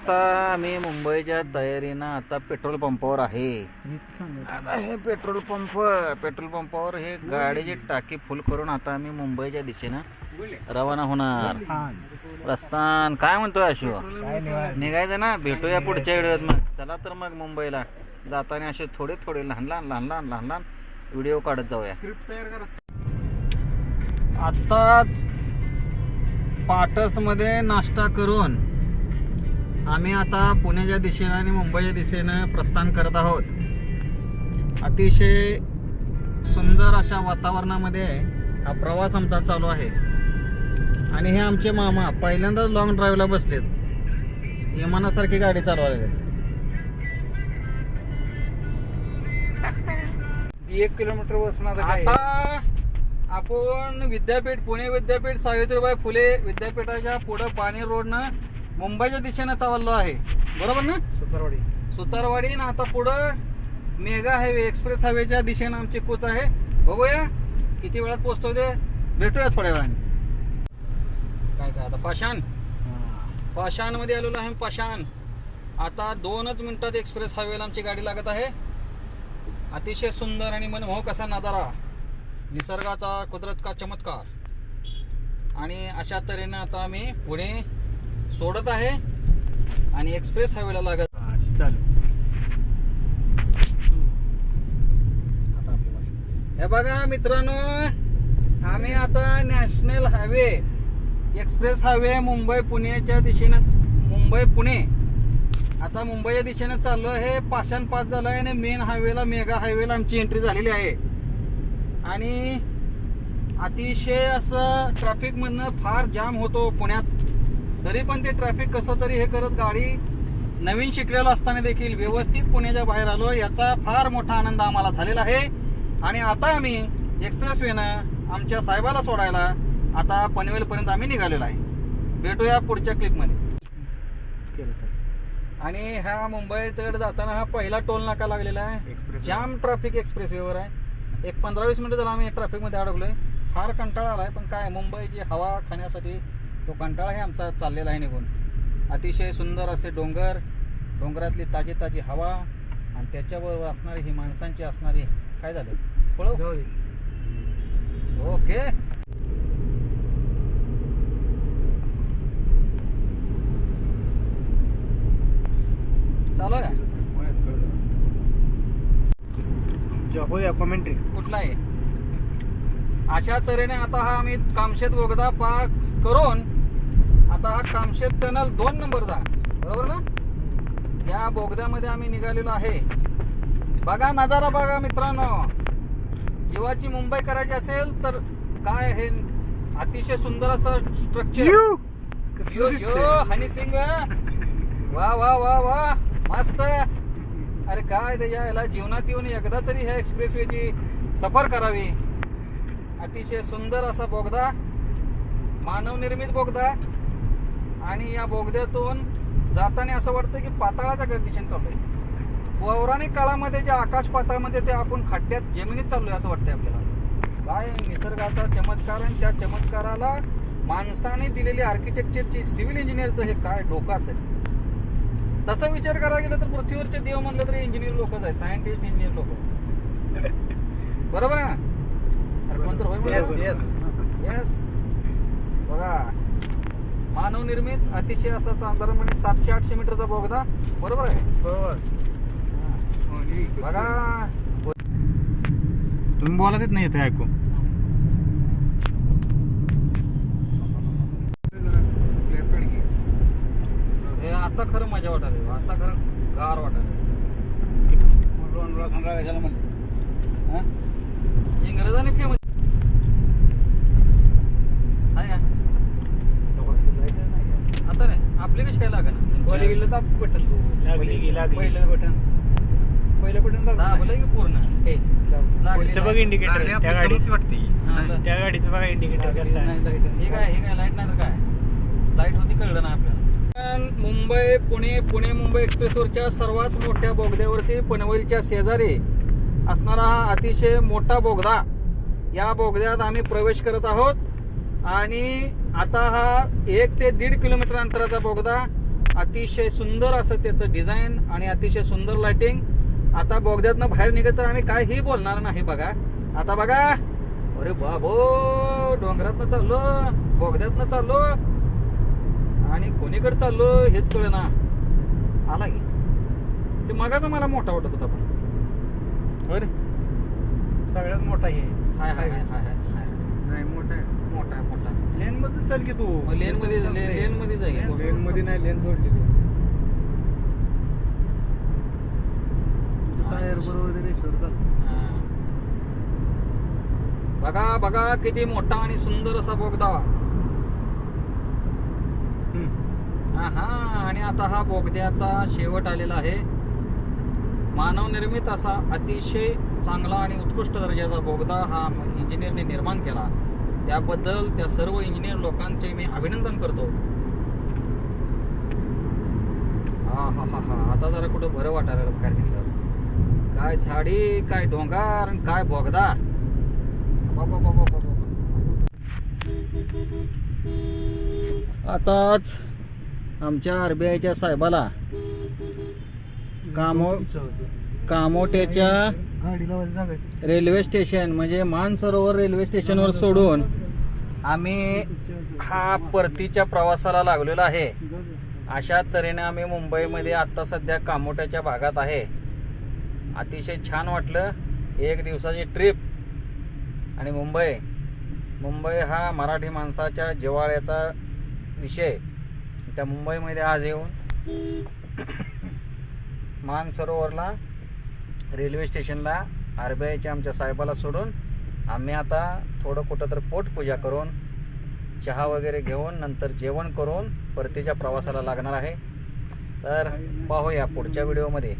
आता आम्ही मुंबईच्या तयारीनं आता पेट्रोल पंपावर आहे. आता हे पेट्रोल पंप पेट्रोल पंपावर हे गाडीची टाकी फुल करून आता आम्ही मुंबईच्या दिशेनं रवाना होणार. प्रस्थान. काय म्हणतोय अशो निघायचं ना? भेटूया पुढच्या व्हिडिओत मग. चला तर मग मुंबईला. जाताना असे थोडे थोडे लहान लहान लहान लहान लहान लहान व्हिडिओ काढत जाऊया. आत्ताच पाटसमध्ये नाश्ता करून आम्ही आता पुण्याच्या दिशेनं आणि मुंबईच्या दिशेनं प्रस्थान करत आहोत. अतिशय सुंदर अशा वातावरणामध्ये हा प्रवास आमचा चालू आहे. आणि हे आमचे मामा पहिल्यांदाच लॉंग ड्राईव्हला बसलेत. विमानासारखी गाडी चालवायला. एक किलोमीटर आता आपण विद्यापीठ पुणे विद्यापीठ सावित्रीबाई फुले विद्यापीठाच्या पुढे पाणी रोडनं मुंबईच्या दिशेनं चाललो आहे. बरोबर ना? सुतारवाडी. सुतारवाडी ना आता पुढं मेगा हायवे एक्सप्रेस हायवेच्या दिशेनं आमची कूच आहे. बघूया किती वेळात पोहोचतो ते. भेटूया थोड्या वेळाने. काय काय आता पाषाण? पाषाणमध्ये आलेलो आहे पाषाण. आता दोनच मिनिटात एक्सप्रेस हायवेला आमची गाडी लागत आहे. अतिशय सुंदर आणि मनमोहक असा नजारा. निसर्गाचा कुदरत का चमत्कार. आणि अशा तऱ्हेनं आता आम्ही पुणे सोडत आहे आणि एक्सप्रेस हायवेला लागत. हे बघा मित्रांनो आम्ही आता national highway express highway Mumbai पुण्याच्या दिशेनं मुंबई पुणे. आता मुंबईच्या दिशेनं चाललो आहे पाषाण पास झालं आहे आणि मेन हायवेला मेगा हायवेला आमची एंट्री झालेली आहे. आणि अतिशय असं ट्रॅफिक मधनं फार जाम होतो पुण्यात. तरी पण ते ट्रॅफिक कसं तरी हे करत गाडी नवीन शिकलेलो असताना देखील व्यवस्थित पुण्याच्या बाहेर आलो. याचा फार मोठा आनंद आम्हाला झालेला आहे. आणि आता आम्ही एक्सप्रेस वेनं आमच्या साहेबाला सोडायला आता पनवेल पर्यंत आम्ही निघालेलो आहे. भेटूया पुढच्या क्लिपमध्ये आणि ह्या मुंबईकडे जाताना हा पहिला टोल नाका लागलेला आहे. जाम ट्रॅफिक एक्सप्रेस वेवर आहे. एक पंधरा वीस मिनिटं झाला आम्ही ट्रॅफिकमध्ये अडकलोय. फार कंटाळा आलाय पण काय मुंबईची हवा खाण्यासाठी तो कंटाळा हे आमचा चाललेला आहे निघून. अतिशय सुंदर असे डोंगर डोंगरातली ताजी ताजी हवा आणि त्याच्याबरोबर असणारी ही माणसांची असणारी काय झालं? पळव. ओके. चालू आहे का? होया कॉमेंट्री कुठला आहे? अशा तऱ्हेने आता हा आम्ही कामशेत बोगदा पास करून आता हा कामशेत टनल दोन नंबरचा बरोबर ना? या बोगद्यामध्ये आम्ही निघालेलो आहे. बघा नजारा बघा मित्रांनो. जीवाची मुंबई करायची असेल तर काय हे अतिशय सुंदर असं स्ट्रक्चर हनी सिंग. वा वा वा वा. मस्त. अरे काय त्याच्या याला जीवनात येऊन एकदा तरी ह्या एक्सप्रेसवेची सफर करावी. अतिशय सुंदर असा बोगदा मानव निर्मित बोगदा. आणि या बोगद्यातून जाताना असं वाटतं की पाताळाच्या दिशेने चाललोय पौराणिक काळामध्ये जे आकाश पाताळामध्ये ते आपण खड्ड्यात जमिनीत चाललोय असं वाटतंय आपल्याला. काय निसर्गाचा चमत्कार आणि त्या चमत्काराला माणसाने दिलेली आर्किटेक्चरची सिव्हिल इंजिनियरचं हे काय डोकं असेल? तसा विचार करायला गेलं तर पृथ्वीवरचे देव म्हणलं तरी इंजिनियर लोकच आहे सायंटिस्ट इंजिनियर लोक. बरोबर आहे ना? Yes, बरोबर? yes. Yes. बघा मानव निर्मित अतिशय असा साधारणपणे सातशे आठशे मीटरचा बोगदा बरोबर आहे? बरोबर. हा. बघा. तुम्ही बोला देत नाही येते ऐकू. हे आता खरं मजा वाटायला आता खरं गार वाटायला इंग्रजांनी फेमस आहे का आता नाही आपली कशी काय लागा तर बटन तू लागली की लागली. पहिलं बटन. पहिलं बटन दाबलं. की पूर्ण. हे लागली पुढचं बघ नाही. इंडिकेटर त्या गाडीत हा, ला- त्या गाडीचं बघा इंडिकेटर कसं आहे. हे काय हे काय लाइट नाही तर काय? लाइट होती कळलं ना आपल्याला. मुंबई पुणे पुणे मुंबई एक्सप्रेसवरच्या सर्वात मोठ्या बोगद्यावरती पनवेलच्या शेजारी असणारा हा अतिशय मोठा बोगदा. या बोगद्यात आम्ही प्रवेश करत आहोत. आणि आता हा एक ते दीड किलोमीटर अंतराचा बोगदा. अतिशय सुंदर असं त्याचं डिझाईन आणि अतिशय सुंदर लाइटिंग आता बोगद्यातनं बाहेर निघत तर आम्ही काहीही बोलणार नाही बघा. आता बघा. अरे बाबो डोंगरातनं चाललो बोगद्यातनं चाललो. आणि कोणीकडे चाललो हेच कळना. आला की ते मगाचा मला मोठा वाटत होता पण. होय सगळ्यात मोठा हे. हाय हाय हाय हाय हाय मोठा आहे मोठा आहे. लेन मध्ये चल की तू. लेन मध्ये लेन मध्ये जाईल लेन मध्ये नाही लेन सोडलेली टायर बरोबर ते रेषेवर चाल. बघा बघा किती मोठा आणि सुंदर असा बोगदा हा आणि आता हा बोगद्याचा शेवट आलेला आहे. मानवनिर्मित असा अतिशय चांगला आणि उत्कृष्ट दर्जाचा बोगदा हा इंजिनियरने निर्माण केला. त्याबद्दल त्या सर्व इंजिनियर लोकांचे मी अभिनंदन करतो. हा हा हा हा आता जरा कुठं बरं वाटायला बाहेर निघल्यावर. काय झाडी काय डोंगर आणि काय बोगदा? बाबा बाबा बाबा आताच आमच्या आरबीआयच्या साहेबाला कामो कामोट्याच्या गाडी जागा आहे. रेल्वे स्टेशन म्हणजे मानसरोवर रेल्वे स्टेशनवर सोडून आम्ही हा परतीच्या प्रवासाला लागलेलो आहे. अशा तऱ्हेने आम्ही मुंबईमध्ये आत्ता सध्या कामोट्याच्या भागात आहे. अतिशय छान वाटलं. एक दिवसाची ट्रिप आणि मुंबई. मुंबई हा मराठी माणसाच्या जिव्हाळ्याचा विषय. त्या मुंबईमध्ये आज येऊन मानसरोवरला रेल्वे स्टेशनला आर बी आयच्या आमच्या साहेबाला सोडून आम्ही आता थोडं कुठं तर पोटपूजा करून चहा वगैरे घेऊन नंतर जेवण करून परतीच्या प्रवासाला लागणार आहे. तर पाहूया पुढच्या व्हिडिओमध्ये.